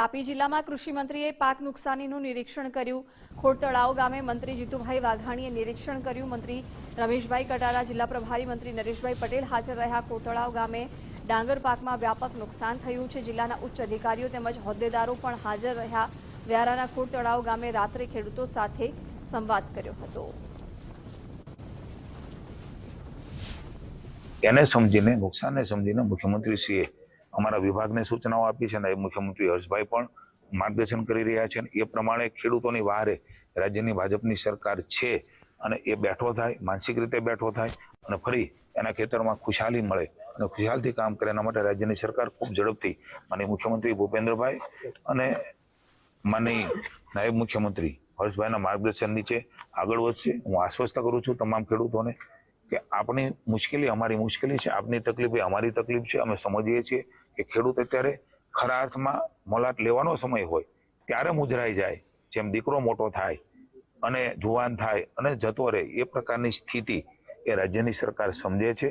તાપી જિલ્લામાં કૃષિ મંત્રીએ પાક નુકસાનીનું નિરીક્ષણ કર્યું. ખોડતળાવ ગામે મંત્રી જીતુભાઈ વાઘાણીએ નિરીક્ષણ કર્યું. મંત્રી રમેશભાઈ કટારા, જિલ્લા પ્રભારી મંત્રી નરેશભાઈ પટેલ હાજર રહ્યા. ખોડતળાવ ગામે ડાંગર પાકમાં વ્યાપક નુકસાન થયું છે. જિલ્લાના ઉચ્ચ અધિકારીઓ તેમજ હોદ્દેદારો પણ હાજર રહ્યા. વ્યારાના ખોડતળાવ ગામે રાત્રે ખેડૂતો સાથે સંવાદ કર્યો હતો. એને સમજીને, નુકસાનને સમજીને મુખ્યમંત્રીશ્રીએ અમારા વિભાગને સૂચનાઓ આપી છે અને મુખ્યમંત્રી હર્ષભાઈ પણ માર્ગદર્શન કરી રહ્યા છે એ પ્રમાણે ખેડૂતોની વારે રાજ્યની ભાજપની સરકાર છે અને એ બેઠો થાય, માનસિક રીતે બેઠો થાય અને ફરી એના ખેતરમાં ખુશહાલી મળે અને ખુશહાલથી કામ કરે એના માટે રાજ્યની સરકાર ખૂબ ઝડપથી અને મુખ્યમંત્રી ભૂપેન્દ્રભાઈ અને માનનીય નાયબ મુખ્યમંત્રી હર્ષભાઈના માર્ગદર્શન નીચે આગળ વધશે. હું આશ્વસ્ત કરું છું તમામ ખેડૂતોને કે આપણી મુશ્કેલી અમારી મુશ્કેલી છે, આપની તકલીફ એ અમારી તકલીફ છે, અમે સમજીએ છીએ કે ખેડૂત અત્યારે ખરા અર્થમાં મોલાટ લેવાનો સમય હોય, ત્યારે મુજરાઈ જાય, જેમ દીકરો મોટો થાય અને જુવાન થાય અને જતો રહે, એ પ્રકારની સ્થિતિ એ રાજ્યની સરકાર સમજે છે.